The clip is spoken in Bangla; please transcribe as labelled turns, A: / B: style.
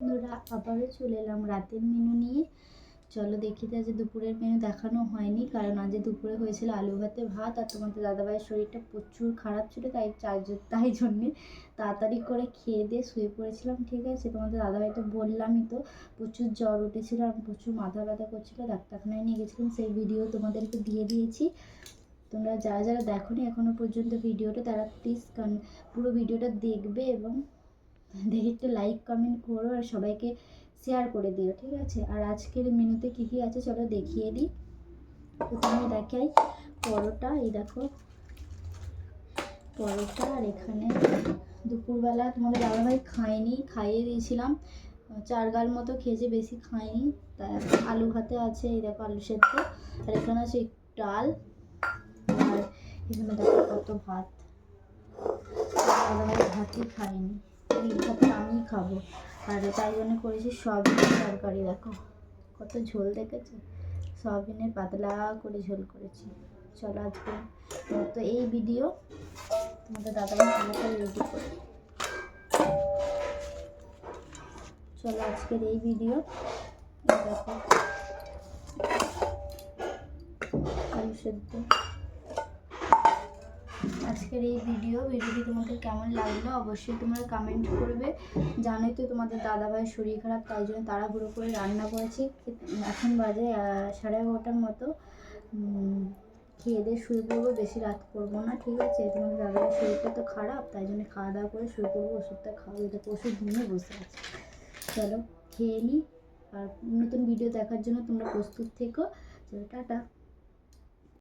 A: বন্ধুরা আবারও চলে এলাম রাতের মেনু নিয়ে। চলো দেখি তো আজ দুপুরের মেনু দেখানো হয়নি, কারণ আজ দুপুরে হয়েছিল আলু ভাতে ভাত আর তোমাদের দাদাভাইয়ের শরীরটা প্রচুর খারাপ ছিল, তাই তাই জন্যে তাড়াতাড়ি করে খেয়ে দিয়ে শুয়ে পড়েছিলাম, ঠিক আছে? তোমাদের দাদাভাই তো বললামই তো, প্রচুর জ্বর উঠেছিল আর প্রচুর মাথা ব্যথা করছিল, ডাক্তারখানায় নিয়ে গেছিলাম, সেই ভিডিও তোমাদেরকে দিয়ে দিয়েছি। তোমরা যারা যারা দেখোনি এখনও পর্যন্ত ভিডিওটা তারা প্লিজ পুরো ভিডিওটা দেখবে এবং দেখে একটু লাইক কমেন্ট করো আর সবাইকে শেয়ার করে দিও, ঠিক আছে? আর আজকের মেনুতে কী কী আছে চলো দেখিয়ে দিই। প্রথমে দেখাই পরোটা, এই দেখো। পরোটা আর এখানে দুপুরবেলা তোমাদের দাদা ভাই খায়নি, খাইয়ে দিয়েছিলাম। চার গাল মতো খেয়েছে, বেশি খায়নি। তা আলু ভাতে আছে, এই দেখো আলু সেদ্ধ। আর এখানে আছে ডাল। আর এখানে দেখো কত ভাত। দাদাভাই ভাতই খায়নি। এই ভাতটা আমি খাব। আর তাই জন্য করেছি সয়াবিনের তরকারি, দেখো। কত ঝোল দেখেছ? সয়াবিনের পাতলা করে ঝোল করেছি। চলো আজকে তো এই ভিডিও তোমাদের দাদাভাই ভালো করে রেডি করে চলো আজকের এই ভিডিও দেখো। সেদ্ধ। আজকের এই ভিডিও ভিডিওটি তোমাদের কেমন লাগল অবশ্যই তোমরা কমেন্ট করবে। জানোই তো তোমাদের দাদাভাইয়ের শরীর খারাপ, তাই জন্য তাড়াহুড়ো করে রান্না করেছি। এখন বাজে সাড়ে এগারোটার মতো। খেয়ে দিয়ে শুয়ে পড়ব, বেশি রাত করব না, ঠিক আছে? তোমাদের দাদাভাইয়ের শরীরটা তো খারাপ, তাই জন্য খাওয়া দাওয়া করে শুয়ে পড়ব, ওষুধটা খাওয়া দেখো ওষুধ নিয়ে বসে আছে। চলো, খেয়ে নিই আর নতুন ভিডিও দেখার জন্য তোমরা প্রস্তুত থেকো। চলো, টাটা।